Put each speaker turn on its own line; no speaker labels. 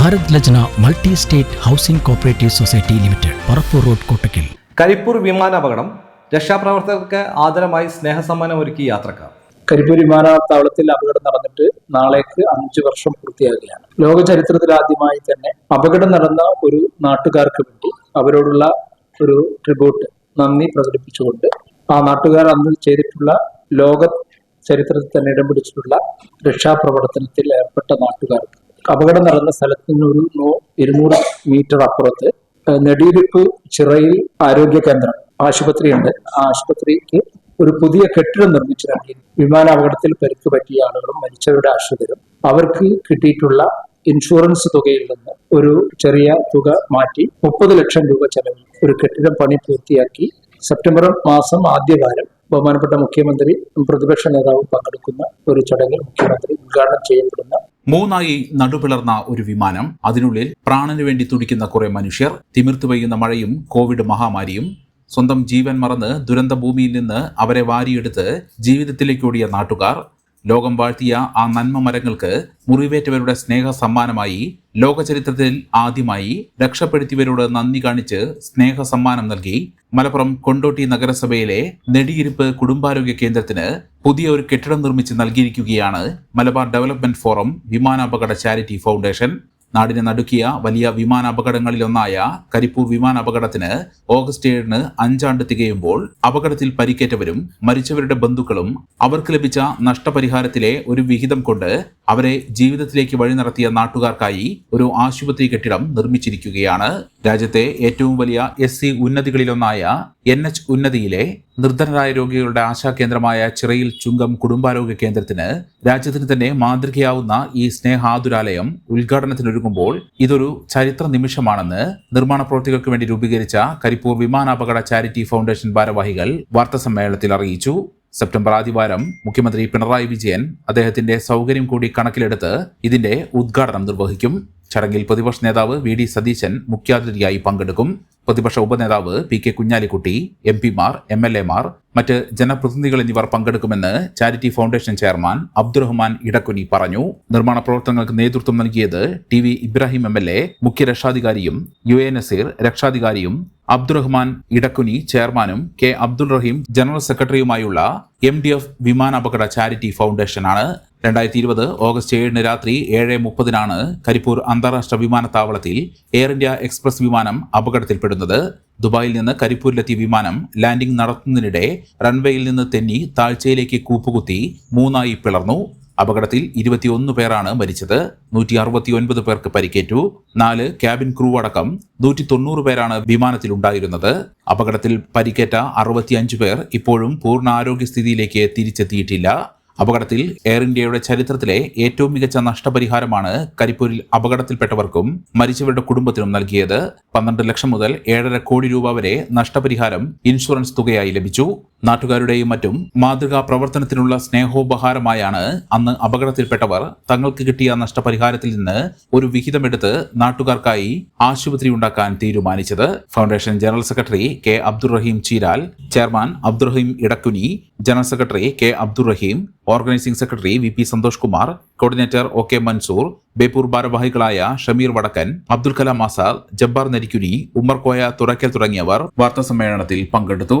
Bharat Lajna multi state housing cooperative society limited Parappur road Kottakkal.
Karipur വിമാനാപകടം രക്ഷാപ്രവർത്തകർക്ക് ആദരമായി സ്നേഹസമ്മാനം ഒരുക്കി യാത്രക്കാർ.
കരിപ്പൂർ വിമാനത്താവളത്തിൽ അപകടം നടന്നിട്ട് നാളേക്ക് അഞ്ചു വർഷം പൂർത്തിയാകുകയാണ് ലോക ചരിത്രത്തിൽ ആദ്യമായി തന്നെ അപകടം നടന്ന ഒരു നാട്ടുകാർക്ക് വേണ്ടി അവരോടുള്ള ഒരു ട്രിബ്യൂട്ട് നന്ദി പ്രകടിപ്പിച്ചുകൊണ്ട് ആ നാട്ടുകാർ അന്ന് ചെയ്തിട്ടുള്ള ലോക ചരിത്രത്തിൽ തന്നെ ഇടം പിടിച്ചിട്ടുള്ള രക്ഷാപ്രവർത്തനത്തിൽ ഏർപ്പെട്ട നാട്ടുകാർക്ക് അപകടം നടന്ന സ്ഥലത്ത് നിന്ന് ഒരു നൂ- ഇരുന്നൂറ് മീറ്റർ അപ്പുറത്ത് നെടിയിരുപ്പ് ചിറയിൽ ആരോഗ്യ കേന്ദ്രം ആശുപത്രിയുണ്ട്. ആ ആശുപത്രിക്ക് ഒരു പുതിയ കെട്ടിടം നിർമ്മിച്ചു നൽകി വിമാനാപകടത്തിൽ പരിക്ക് പറ്റിയ ആളുകളും മരിച്ചവരുടെ ആശ്രിതരും അവർക്ക് കിട്ടിയിട്ടുള്ള ഇൻഷുറൻസ് തുകയിൽ നിന്ന് ഒരു ചെറിയ തുക മാറ്റി മുപ്പത് ലക്ഷം രൂപ ചെലവിൽ ഒരു കെട്ടിടം പണി പൂർത്തിയാക്കി സെപ്റ്റംബർ മാസം ആദ്യവാരം ബഹുമാനപ്പെട്ട മുഖ്യമന്ത്രി പ്രതിപക്ഷ നേതാവും പങ്കെടുക്കുന്ന ഒരു ചടങ്ങിൽ മുഖ്യമന്ത്രി ഉദ്ഘാടനം ചെയ്യപ്പെടുന്ന
മൂന്നായി നടുപിളർന്ന ഒരു വിമാനം അതിനുള്ളിൽ പ്രാണന് വേണ്ടി തുടിക്കുന്ന കുറെ മനുഷ്യർ തിമിർത്തു പെയ്യുന്ന മഴയും കോവിഡ് മഹാമാരിയും സ്വന്തം ജീവൻ മറന്ന് ദുരന്ത ഭൂമിയിൽ നിന്ന് അവരെ വാരിയെടുത്ത് ജീവിതത്തിലേക്ക് ഓടിയ നാട്ടുകാർ ലോകം വാഴ്ത്തിയ ആ നന്മ മരങ്ങൾക്ക് മുറിവേറ്റവരുടെ സ്നേഹ സമ്മാനമായി ലോകചരിത്രത്തിൽ ആദ്യമായി രക്ഷപ്പെടുത്തിയവരോട് നന്ദി കാണിച്ച് സ്നേഹ സമ്മാനം നൽകി. മലപ്പുറം കൊണ്ടോട്ടി നഗരസഭയിലെ നെടിയിരിപ്പ് കുടുംബാരോഗ്യ കേന്ദ്രത്തിന് പുതിയ ഒരു കെട്ടിടം നിർമ്മിച്ച് നൽകിയിരിക്കുകയാണ് മലബാർ ഡെവലപ്മെന്റ് ഫോറം വിമാനാപകട ചാരിറ്റി ഫൗണ്ടേഷൻ. നാടിനെ നടുക്കിയ വലിയ വിമാനാപകടങ്ങളിലൊന്നായ കരിപ്പൂർ വിമാനാപകടത്തിന് ഓഗസ്റ്റ് ഏഴിന് അഞ്ചാണ്ട് തികയുമ്പോൾ അപകടത്തിൽ പരിക്കേറ്റവരും മരിച്ചവരുടെ ബന്ധുക്കളും അവർക്ക് ലഭിച്ച നഷ്ടപരിഹാരത്തിലെ ഒരു വിഹിതം കൊണ്ട് അവരെ ജീവിതത്തിലേക്ക് വഴി നടത്തിയ നാട്ടുകാർക്കായി ഒരു ആശുപത്രി കെട്ടിടം നിർമ്മിച്ചിരിക്കുകയാണ്. രാജ്യത്തെ ഏറ്റവും വലിയ എസ് സി ഉന്നതികളിലൊന്നായ എൻ എച്ച് ഉന്നതിയിലെ നിർധനരായ രോഗികളുടെ ആശാകേന്ദ്രമായ ചിറയിൽ ചുങ്കം കുടുംബാരോഗ്യ കേന്ദ്രത്തിന് രാജ്യത്തിന് തന്നെ മാതൃകയാവുന്ന ഈ സ്നേഹാതുരാലയം ഉദ്ഘാടനത്തിനൊരുങ്ങുമ്പോൾ ഇതൊരു ചരിത്ര നിമിഷമാണെന്ന് നിർമ്മാണ പ്രവൃത്തികൾക്ക് വേണ്ടി രൂപീകരിച്ച കരിപ്പൂർ വിമാനാപകട ചാരിറ്റി ഫൗണ്ടേഷൻ ഭാരവാഹികൾ വാർത്താസമ്മേളനത്തിൽ അറിയിച്ചു. സെപ്റ്റംബർ ആദ്യവാരം മുഖ്യമന്ത്രി പിണറായി വിജയൻ അദ്ദേഹത്തിന്റെ സൗകര്യം കൂടി കണക്കിലെടുത്ത് ഇതിന്റെ ഉദ്ഘാടനം നിർവഹിക്കും. ചടങ്ങിൽ പ്രതിപക്ഷ നേതാവ് വി ഡി സതീശൻ മുഖ്യാതിഥിയായി പങ്കെടുക്കും. പ്രതിപക്ഷ ഉപനേതാവ് പി കെ കുഞ്ഞാലിക്കുട്ടി എം പിമാർ എം എൽ എമാർ മറ്റ് ജനപ്രതിനിധികൾ എന്നിവർ പങ്കെടുക്കുമെന്ന് charity foundation chairman Abdurahman Edakkuni പറഞ്ഞു. നിർമ്മാണ പ്രവർത്തനങ്ങൾക്ക് നേതൃത്വം നൽകിയത് T V Ibrahim M L A മുഖ്യ രക്ഷാധികാരിയും യു എ നസീർ രക്ഷാധികാരിയും അബ്ദുറഹ്മാൻ ഇടക്കുനി ചെയർമാനും കെ അബ്ദുൾ റഹീം ജനറൽ സെക്രട്ടറിയുമായുള്ള എം ഡി എഫ് വിമാനാപകട ചാരിറ്റി ഫൗണ്ടേഷനാണ്. രണ്ടായിരത്തി ഇരുപത് ഓഗസ്റ്റ് ഏഴിന് രാത്രി ഏഴ് മുപ്പതിനാണ് കരിപ്പൂർ അന്താരാഷ്ട്ര വിമാനത്താവളത്തിൽ എയർ ഇന്ത്യ എക്സ്പ്രസ് വിമാനം അപകടത്തിൽപ്പെടുന്നത്. ദുബായിൽ നിന്ന് കരിപ്പൂരിലെത്തിയ വിമാനം ലാൻഡിംഗ് നടത്തുന്നതിനിടെ റൺവേയിൽ നിന്ന് തെന്നി താഴ്ചയിലേക്ക് കൂപ്പുകുത്തി മൂന്നായി പിളർന്നു. അപകടത്തിൽ ഇരുപത്തിയൊന്ന് പേരാണ് മരിച്ചത്. നൂറ്റി അറുപത്തിയൊൻപത് പേർക്ക് പരിക്കേറ്റു. നാല് ക്യാബിൻ ക്രൂ അടക്കം നൂറ്റി തൊണ്ണൂറ് പേരാണ് വിമാനത്തിലുണ്ടായിരുന്നത്. അപകടത്തിൽ പരിക്കേറ്റ അറുപത്തിയഞ്ച് പേർ ഇപ്പോഴും പൂർണ ആരോഗ്യസ്ഥിതിയിലേക്ക് തിരിച്ചെത്തിയിട്ടില്ല. അപകടത്തിൽ എയർ ഇന്ത്യയുടെ ചരിത്രത്തിലെ ഏറ്റവും മികച്ച നഷ്ടപരിഹാരമാണ് കരിപ്പൂരിൽ അപകടത്തിൽപ്പെട്ടവർക്കും മരിച്ചവരുടെ കുടുംബത്തിനും നൽകിയത്. പന്ത്രണ്ട് ലക്ഷം മുതൽ ഏഴര കോടി രൂപ വരെ നഷ്ടപരിഹാരം ഇൻഷുറൻസ് തുകയായി ലഭിച്ചു. നാട്ടുകാരുടെയും മറ്റും മാതൃകാ പ്രവർത്തനത്തിനുള്ള സ്നേഹോപഹാരമായാണ് അന്ന് അപകടത്തിൽപ്പെട്ടവർ തങ്ങൾക്ക് കിട്ടിയ നഷ്ടപരിഹാരത്തിൽ നിന്ന് ഒരു വിഹിതമെടുത്ത് നാട്ടുകാർക്കായി ആശുപത്രി ഉണ്ടാക്കാൻ തീരുമാനിച്ചത്. Foundation general secretary K Abdurahim Cheeral chairman Abdurahim Edakkuni general secretary K Abdurahim organising secretary V P Santhosh Kumar coordinator O K Mansoor Beypore ഭാരവാഹികളായ ഷമീർ വടക്കൻ അബ്ദുൽ കലാം ആസാദ് ജബ്ബാർ നരിക്കുനി ഉമ്മർ കോയ തുറക്കൽ തുടങ്ങിയവർ വാർത്താസമ്മേളനത്തിൽ പങ്കെടുത്തു.